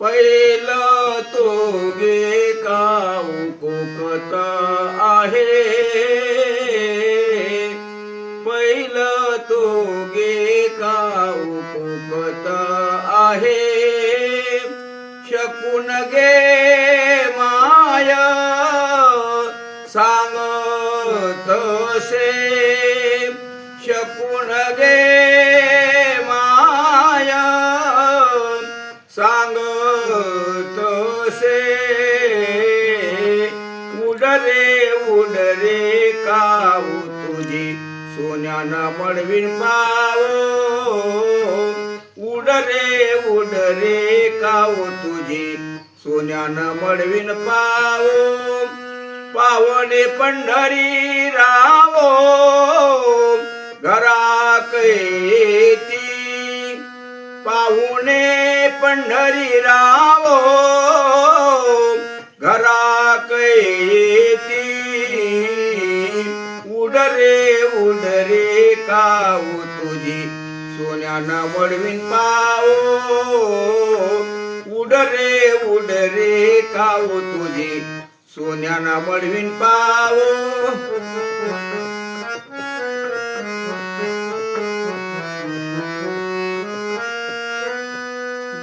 पहिलं तो गे काऊ कोकत आहे. पहिलं तो गे काऊ कोकत आहे. शकून गे माया सांगत से शकून गे काऊ तुझी सोन्यानं मळवीन पाव उडरे उडरे काऊ तुझी सोन्यानं मळवीन पाव पावणे पंढरी रावो घराक येती पाहुणे पंढरी रावो घराक येती उडरे काऊ तुझी? सोन्याना मडवीन पाओ उडरे उडरे काऊ तुझी? सोन्याना मडवीन पाओ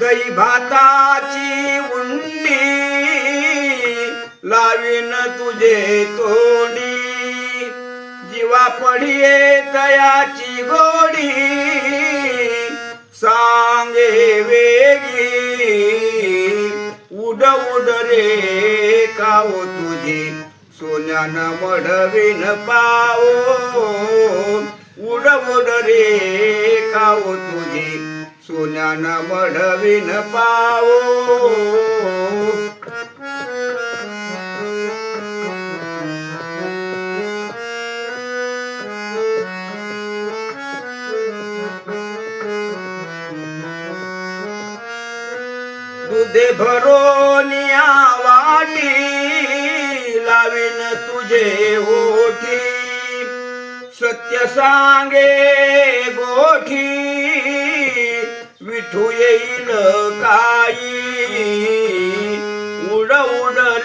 दही भाताची उंडी लावीन तुझे तो जीवा पडिये तयाची गोडी. सांगे वेगी उड उड रे काओ तुझी. सोन्यान मढविन पाओ उड उड रे काओ तुझी. सोन्यान मढविन पाओ दुधे भरोनिया वाटी लावीन तुझे ओठी. सत्य सांगे गोठी विठू येईल काही. उड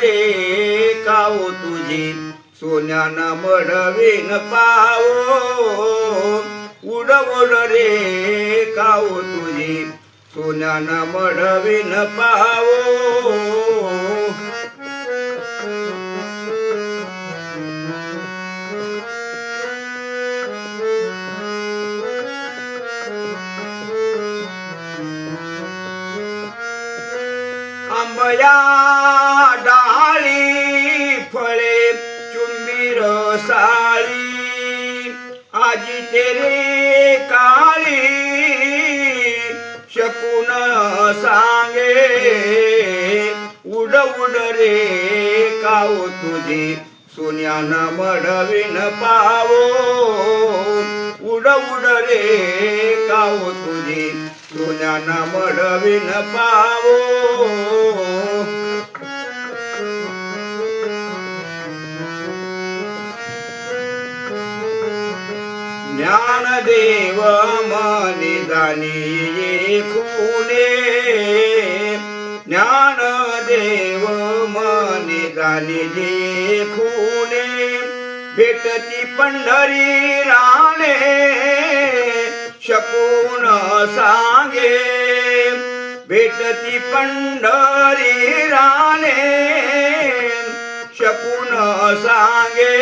रे काओ तुझी सोन्यानं मडवीन पावो. उड उड रे काओ तुझी પુનાના મઢવી ન પાવો. અંબયા ડાળી ફળે ચુંબી રસાળી આજી તેરે કાળ उड रे काओ तुझी. सोन्यानं मडविन पावो. उड उड रे काओ तुझी. सोन्यानं मडविन पावो. ज्ञानदेव मनी दानी खुने. ज्ञानदेव मनी दानी खुने भेटती पंढरी राणे शकून सांगे. भेटती पंढरी राणे शकून सांगे.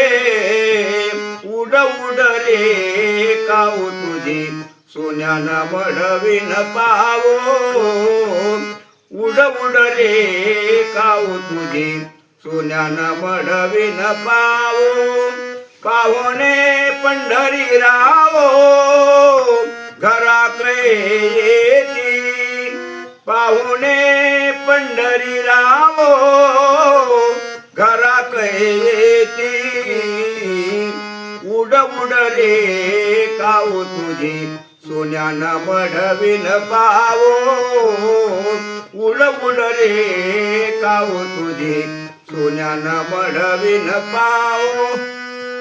उड उडले काऊ तुझे सोन्यानं मडवीन पावो. उड उडले रे काऊ तुझे सोन्यानं मडविन पावो पाहुणे पंढरी रावो घराकडे येती पाहुणे पंढरी रावो घराकडे येती उड उड रे काऊ तुझी सोन्यानं मढवीन पावो उड उड रे काऊ तुझी. सोन्यानं मढवीन पावो